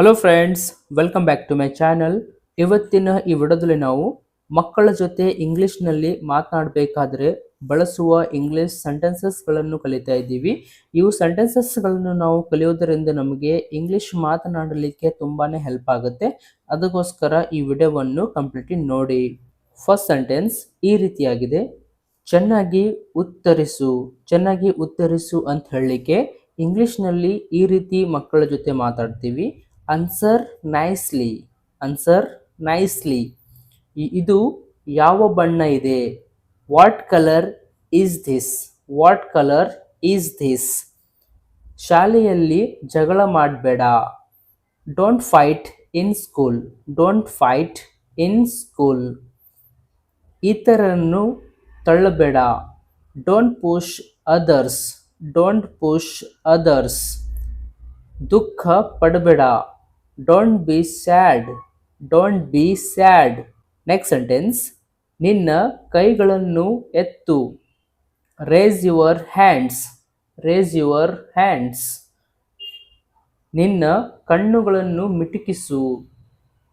Hello friends welcome back to my channel ಇವತ್ತಿನ ಈ ವಿಡದಲ್ಲಿ ನಾವು ಮಕ್ಕಳ ಜೊತೆ ಇಂಗ್ಲಿಷ್ನಲ್ಲಿ ಮಾತನಾಡಬೇಕಾದ್ರೆ ಬಳಸುವ ಇಂಗ್ಲಿಷ್ ಸೆಂಟೆನ್ಸಸ್ಗಳನ್ನು ಕಲಿತಾ ಇದ್ದೀವಿ. ಇವು ಸೆಂಟೆನ್ಸಸ್ಗಳನ್ನು ನಾವು ಕಲಿಯೋದರಿಂದ ನಮಗೆ ಇಂಗ್ಲಿಷ್ ಮಾತನಾಡಲಿಕ್ಕೆ ತುಂಬಾ ಹೆಲ್ಪ್ ಆಗುತ್ತೆ. ಅದಕ್ಕೋಸ್ಕರ ಈ ವಿಡಿಯೋವನ್ನು ಕಂಪ್ಲೀಟ್ಲಿ ನೋಡಿ. ಫಸ್ಟ್ ಸೆಂಟೆನ್ಸ್ ಈ ರೀತಿಯಾಗಿದೆ. ಚೆನ್ನಾಗಿ ಉತ್ತರಿಸು ಚೆನ್ನಾಗಿ ಉತ್ತರಿಸು ಅಂತ ಹೇಳಲಿಕ್ಕೆ ಇಂಗ್ಲಿಷ್ನಲ್ಲಿ ಈ ರೀತಿ ಮಕ್ಕಳ ಜೊತೆ ಮಾತಾಡ್ತೀವಿ. ಅನ್ಸರ್ ನೈಸ್ಲಿ ಅನ್ಸರ್ ನೈಸ್ಲಿ ಇದು ಯಾವ ಬಣ್ಣ ಇದೆ? What colour is this what colour is this ಶಾಲೆಯಲ್ಲಿ ಜಗಳ ಮಾಡಬೇಡ. Don't fight in school don't fight in school ಇತರರನ್ನು ತಳ್ಳಬೇಡ. Don't push others don't push others ದುಃಖ ಪಡಬೇಡ. Don't be sad don't be sad next sentence ನಿನ್ನ ಕೈಗಳನ್ನು ಎತ್ತು. Raise your hands raise your hands ನಿನ್ನ ಕಣ್ಣುಗಳನ್ನು ಮಿಟುಕಿಸು.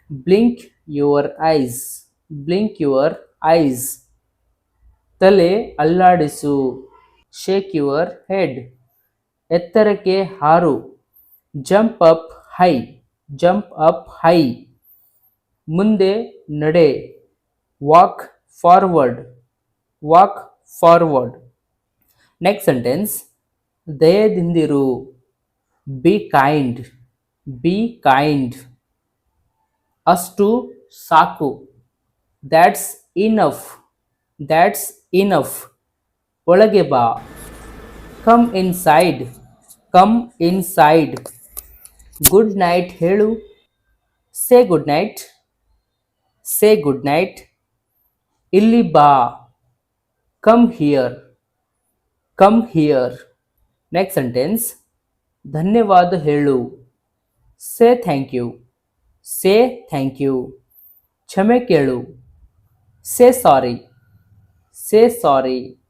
Blink your eyes blink your eyes ತಲೆ ಅಲ್ಲಾಡಿಸು. ಶೇಕ್ ಯುವರ್ ಹೆಡ್ ಎತ್ತರಕ್ಕೆ ಹಾರು. Jump up high jump up high, ಮುಂದೆ ನಡೆ, walk forward walk forward. Next sentence ದಯದಿಂದಿರು be kind be kind ಅಷ್ಟು ಸಾಕು that's enough that's enough ಒಳಗೆ ಬಾ come inside come inside good night ಹೇಳು. Say good night. Say good night. ಇಲ್ಲಿ ಬಾ. Come here. Come here. Next sentence. ಧನ್ಯವಾದ ಹೇಳು. Say thank you. Say thank you. ಕ್ಷಮೆ ಕೇಳು. Say sorry. Say sorry.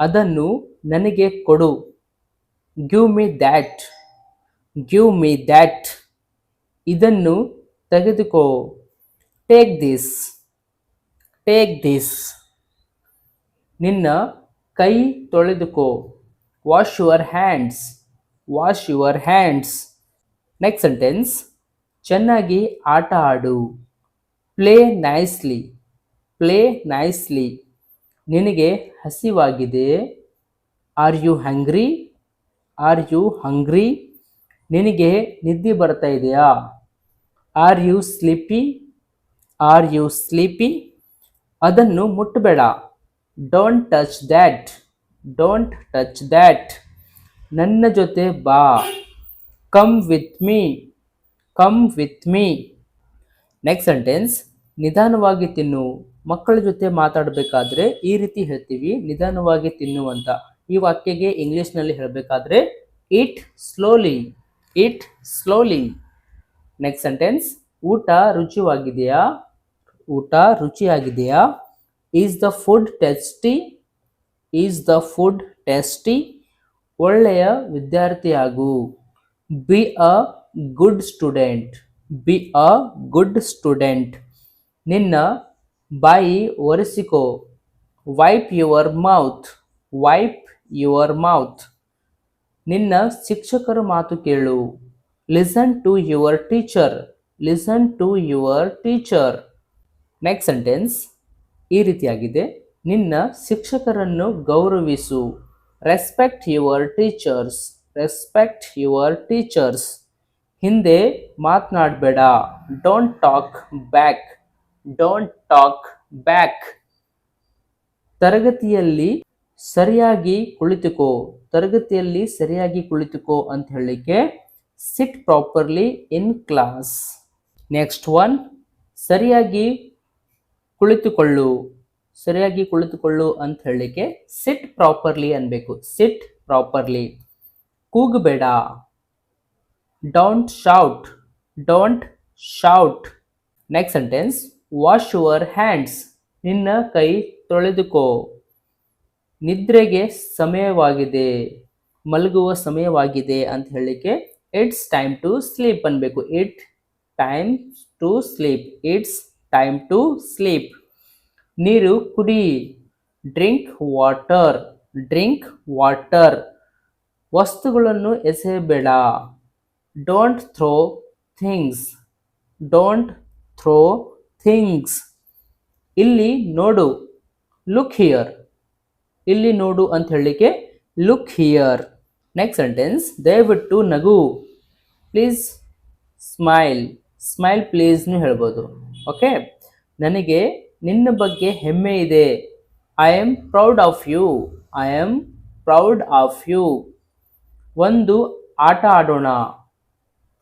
ಅದನ್ನು ನನಗೆ ಕೊಡು. Give me that. Give me that ಇದನ್ನು ತೆಗೆದುಕೋ. ಟೇಕ್ ದಿಸ್ ಟೇಕ್ ದಿಸ್ ನಿನ್ನ ಕೈ ತೊಳೆದುಕೋ. Wash your hands wash your hands next sentence ಚೆನ್ನಾಗಿ ಆಟ ಆಡು. ಪ್ಲೇ ನೈಸ್ಲಿ ಪ್ಲೇ ನೈಸ್ಲಿ ನಿನಗೆ ಹಸಿವಾಗಿದೆ. Are you hungry are you hungry ನಿನಗೆ ನಿದ್ದೆ ಬರ್ತಾ ಇದೆಯಾ? Are you sleepy are you sleepy ಅದನ್ನು ಮುಟ್ಟಬೇಡ don't touch that don't touch that ನನ್ನ ಜೊತೆ ಬಾ. Come with me come with me next sentence ನಿಧಾನವಾಗಿ ತಿನ್ನು. ಮಕ್ಕಳ ಜೊತೆ ಮಾತಾಡಬೇಕಾದ್ರೆ ಈ ರೀತಿ ಹೇಳ್ತೀವಿ. ನಿಧಾನವಾಗಿ ತಿನ್ನು ಅಂತ. ಈ ವಾಕ್ಯಗೆ ಇಂಗ್ಲಿಷ್ನಲ್ಲಿ ಹೇಳಬೇಕಾದ್ರೆ eat slowly eat slowly next sentence ಊಟ ರುಚಿಯಾಗಿದೆಯಾ ಊಟ ರುಚಿಯಾಗಿದೆಯಾ? Is the food tasty is the food tasty ಒಳ್ಳೆಯ ವಿದ್ಯಾರ್ಥಿಯಾಗು. Be a good student be a good student ನಿನ್ನ ಬಾಯಿ ಒರೆಸಿಕೋ. Wipe your mouth wipe your mouth ನಿನ್ನ ಶಿಕ್ಷಕರ ಮಾತು ಕೇಳು. Listen to your teacher listen to your teacher next sentence ಈ ರೀತಿಯಾಗಿದೆ. ನಿನ್ನ ಶಿಕ್ಷಕರನ್ನು ಗೌರವಿಸು. Respect your teachers respect your teachers ಹಿಂದೆ ಮಾತನಾಡಬೇಡ. Don't talk back don't talk back ತರಗತಿಯಲ್ಲಿ ಸರಿಯಾಗಿ ಕುಳಿತುಕೋ, ತರಗತಿಯಲ್ಲಿ ಸರಿಯಾಗಿ ಕುಳಿತುಕೋ ಅಂತ ಹೇಳಲಿಕ್ಕೆ sit properly in class next one ಸರಿಯಾಗಿ ಕುಳಿತುಕೊಳ್ಳು ಸರಿಯಾಗಿ ಕುಳಿತುಕೊಳ್ಳು ಅಂತ ಹೇಳಲಿಕ್ಕೆ ಸಿಟ್ ಪ್ರಾಪರ್ಲಿ ಅನ್ಬೇಕು. Sit properly ಕೂಗಬೇಡ. Don't shout don't shout next sentence wash your hands ನಿನ್ನ ಕೈ ತೊಳೆದುಕೋ. ನಿದ್ರೆಗೆ ಸಮಯವಾಗಿದೆ, ಮಲಗುವ ಸಮಯವಾಗಿದೆ ಅಂತ ಹೇಳಲಿಕ್ಕೆ ಇಟ್ಸ್ ಟೈಮ್ ಟು ಸ್ಲೀಪ್ ಅನ್ಬೇಕು. It time to sleep it's time to sleep ನೀರು ಕುಡಿ ಡ್ರಿಂಕ್ ವಾಟರ್ ಡ್ರಿಂಕ್ ವಾಟರ್ ವಸ್ತುಗಳನ್ನು ಎಸೆಯಬೇಡ don't throw things don't throw things ಇಲ್ಲಿ ನೋಡು ಲುಕ್ ಹಿಯರ್ ಇಲ್ಲಿ ನೋಡು ಅಂತ ಹೇಳಲಿಕ್ಕೆ ಲುಕ್ ಹಿಯರ್ ನೆಕ್ಸ್ಟ್ ಸೆಂಟೆನ್ಸ್ ದಯವಿಟ್ಟು ನಗು. ಪ್ಲೀಸ್ ಸ್ಮೈಲ್ ಸ್ಮೈಲ್ ಪ್ಲೀಸ್ನು ಹೇಳ್ಬೋದು. ಓಕೆ ನನಗೆ ನಿನ್ನ ಬಗ್ಗೆ ಹೆಮ್ಮೆ ಇದೆ. I am proud of you I am proud of you ಒಂದು ಆಟ ಆಡೋಣ.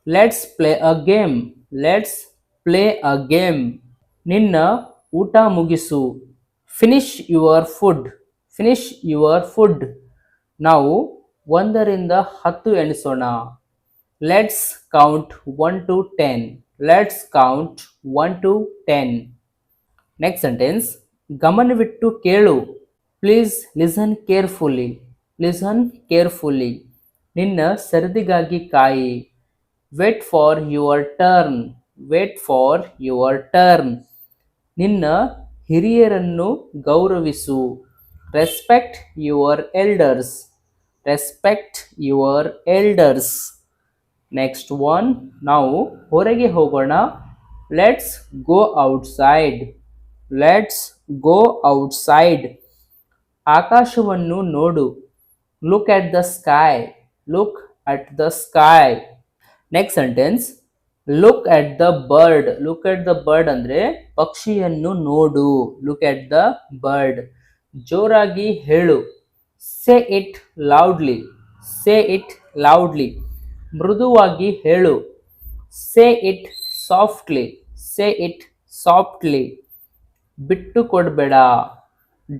Let's play a game let's play a game ನಿನ್ನ ಊಟ ಮುಗಿಸು. Finish your food finish your food ನಾವು ಒಂದರಿಂದ ಹತ್ತು ಎಣಿಸೋಣ. Let's count one to ten let's count one to ten next sentence ಗಮನವಿಟ್ಟು ಕೇಳು. Please listen carefully listen carefully ನಿನ್ನ ಸರದಿಗಾಗಿ ಕಾಯಿ. Wait for your turn wait for your turn ನಿನ್ನ ಹಿರಿಯರನ್ನು ಗೌರವಿಸು. Respect your elders respect your elders next one ನಾವು ಹೊರಗೆ ಹೋಗೋಣ. Let's go outside let's go outside ಆಕಾಶವನ್ನು ನೋಡು. Look at the sky look at the sky next sentence look at the bird look at the bird ಅಂದರೆ ಪಕ್ಷಿಯನ್ನು ನೋಡು. Look at the bird ಜೋರಾಗಿ ಹೇಳು. Say it loudly, say it loudly, ಮೃದುವಾಗಿ ಹೇಳು. Say it softly, say it softly ಬಿಟ್ಟು ಕೊಡಬೇಡ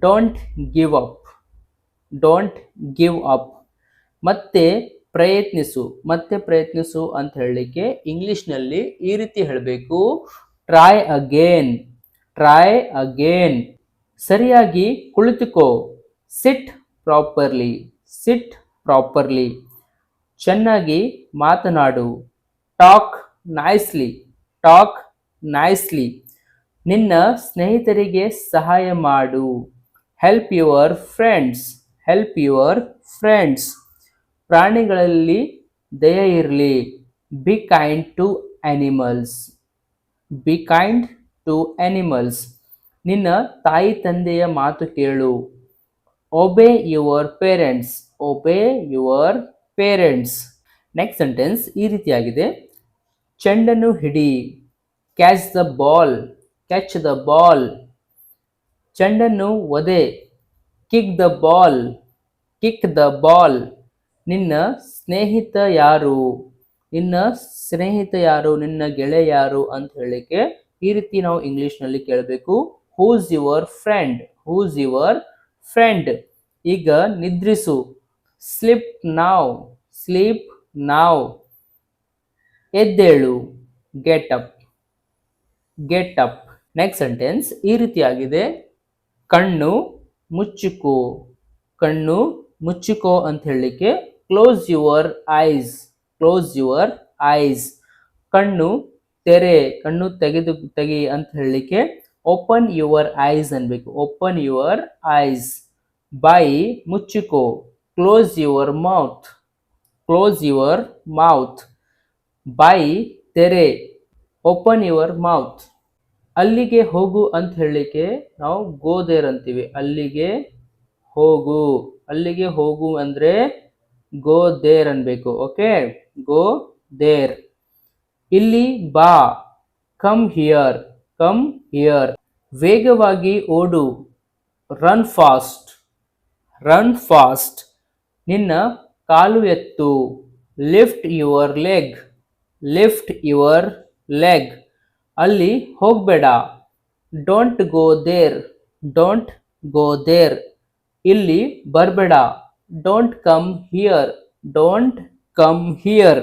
don't give up, don't give up. ಮತ್ತೆ ಪ್ರಯತ್ನಿಸು ಮತ್ತೆ ಪ್ರಯತ್ನಿಸು ಅಂತ ಹೇಳಲಿಕ್ಕೆ ಇಂಗ್ಲಿಷ್ನಲ್ಲಿ ಈ ರೀತಿ ಹೇಳಬೇಕು. Try again try again. ಸರಿಯಾಗಿ ಕುಳಿತುಕೋ. Sit properly sit properly. ಚೆನ್ನಾಗಿ ಮಾತನಾಡು. Talk nicely talk nicely. ನಿನ್ನ ಸ್ನೇಹಿತರಿಗೆ ಸಹಾಯ ಮಾಡು. Help your friends, help your friends. ಪ್ರಾಣಿಗಳಲ್ಲಿ ದಯ ಇರಲಿ. Be kind to animals be kind to animals ನಿನ್ನ ತಾಯಿ ತಂದೆಯ ಮಾತು ಕೇಳು. Obey your parents obey your parents next sentence ಈ ರೀತಿಯಾಗಿದೆ. ಚೆಂಡನ್ನು ಹಿಡಿ. Catch the ball catch the ball ಚೆಂಡನ್ನು ಒದೆ. Kick the ball kick the ball ನಿನ್ನ ಸ್ನೇಹಿತ ಯಾರು? ನಿನ್ನ ಸ್ನೇಹಿತ ಯಾರು? ನಿನ್ನ ಗೆಳೆಯ ಯಾರು? ಅಂತ ಹೇಳಲಿಕ್ಕೆ ಈ ರೀತಿ ನಾವು ಇಂಗ್ಲೀಷ್ನಲ್ಲಿ ಕೇಳಬೇಕು. Who's your friend who's your friend ಈಗ ನಿದ್ರಿಸು. ಸ್ಲಿಪ್ ನಾವ್ ಸ್ಲೀಪ್ ನಾವ್ ಎದ್ದೇಳು. Get up get up next sentence ಈ ರೀತಿಯಾಗಿದೆ. ಕಣ್ಣು ಮುಚ್ಚಿಕೋ. ಕಣ್ಣು ಮುಚ್ಚಿಕೋ ಅಂತ ಹೇಳಲಿಕ್ಕೆ close your eyes close your eyes ಕಣ್ಣು ತೆರೆ. ಕಣ್ಣು ತೆಗೆದು ತೆಗಿ ಅಂತ ಹೇಳಲಿಕ್ಕೆ ಓಪನ್ ಯುವರ್ ಐಸ್ ಅನ್ಬೇಕು ಓಪನ್ ಯುವರ್ ಐಸ್ ಬಾಯಿ ಮುಚ್ಚಿಕೋ close your mouth close your mouth ಬಾಯಿ ತೆರೆ ಓಪನ್ ಯುವರ್ ಮೌತ್ ಅಲ್ಲಿಗೆ ಹೋಗು ಅಂತ ಹೇಳಲಿಕ್ಕೆ ನಾವು ಗೋದೇರ್ ಅಂತೀವಿ. ಅಲ್ಲಿಗೆ ಹೋಗು. ಅಲ್ಲಿಗೆ ಹೋಗು ಅಂದರೆ ಗೋ ದೇರ್ ಅನ್ಬೇಕು. ಓಕೆ ಗೋ ದೇರ್ ಇಲ್ಲಿ ಬಾ. ಕಮ್ ಹಿಯರ್ ಕಮ್ ಹಿಯರ್ ವೇಗವಾಗಿ ಓಡು. ರನ್ ಫಾಸ್ಟ್ ರನ್ ಫಾಸ್ಟ್ ನಿನ್ನ ಕಾಲು ಎತ್ತು. Lift your leg lift your leg ಅಲ್ಲಿ ಹೋಗಬೇಡ. Don't go there don't go there ಇಲ್ಲಿ ಬರಬೇಡ. Don't come here don't come here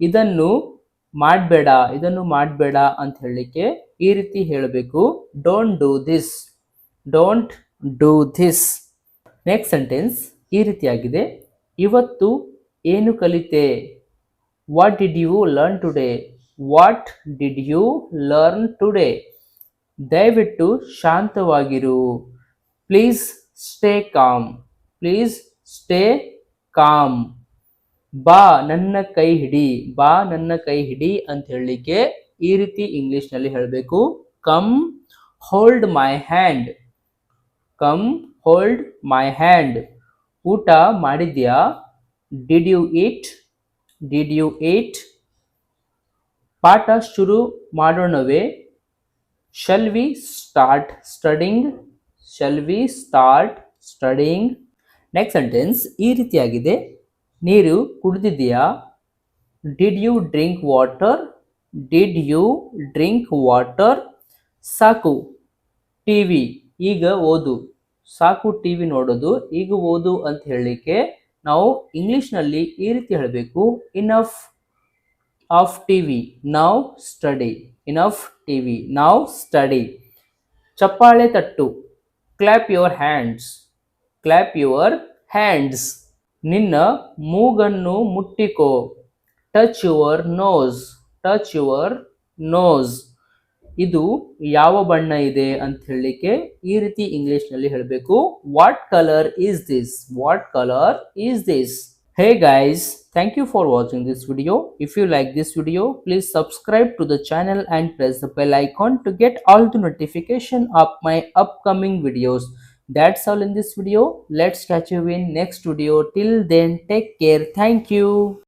ಇದನ್ನು ಮಾಡಬೇಡ, ಇದನ್ನು ಮಾಡಬೇಡ ಅಂತ ಹೇಳಲಿಕ್ಕೆ ಈ ರೀತಿ ಹೇಳಬೇಕು. Don't do this don't do this next sentence ಈ ರೀತಿಯಾಗಿದೆ. ಇವತ್ತು ಏನು ಕಲಿತೆ? What did you learn today what did you learn today ದಯವಿಟ್ಟು ಶಾಂತವಾಗಿರು. Please stay calm please stay calm ಬಾ ನನ್ನ ಕೈ ಹಿಡಿ, ಬಾ ನನ್ನ ಕೈ ಹಿಡಿ ಅಂತ ಹೇಳಲಿಕ್ಕೆ ಈ ರೀತಿ ಇಂಗ್ಲಿಷ್ನಲ್ಲಿ ಹೇಳಬೇಕು. Come hold my hand come hold my hand ಊಟ ಮಾಡಿದ್ಯಾ? Did you eat did you eat ಪಾಠ ಶುರು ಮಾಡೋಣವೇ. Shall we start studying shall we start studying next sentence ಈ ರೀತಿಯಾಗಿದೆ. ನೀರು ಕುಡಿದಿದೆಯಾ? Did you drink water did you drink water ಸಾಕು. T V ಈಗ ಓದು. ಸಾಕು ಟಿ ವಿ ನೋಡೋದು, ಈಗ ಓದು ಅಂತ ಹೇಳಲಿಕ್ಕೆ ನಾವು ಇಂಗ್ಲೀಷ್ನಲ್ಲಿ ಈ ರೀತಿ ಹೇಳಬೇಕು. ಇನಫ್ ಆಫ್ ಟಿ ವಿ ನಾವು ಸ್ಟಡಿ ಇನಫ್ ಟಿ ವಿ ನಾವು ಸ್ಟಡಿ ಚಪ್ಪಾಳೆ ತಟ್ಟು. Clap your hands clap your hands ನಿನ್ನ ಮೂಗನ್ನು ಮುಟ್ಟಿಕೋ. Touch your nose touch your nose ಇದು ಯಾವ ಬಣ್ಣ ಇದೆ ಅಂತ ಹೇಳಲಿಕ್ಕೆ ಈ ರೀತಿ ಇಂಗ್ಲಿಷ್ನಲ್ಲಿ ಹೇಳಬೇಕು. What colour is this what colour is this hey guys thank you for watching this video if you like this video please subscribe to the channel and press the bell icon to get all the notification of my upcoming videos. That's all in this video. Let's catch you in next video. Till then, take care. Thank you.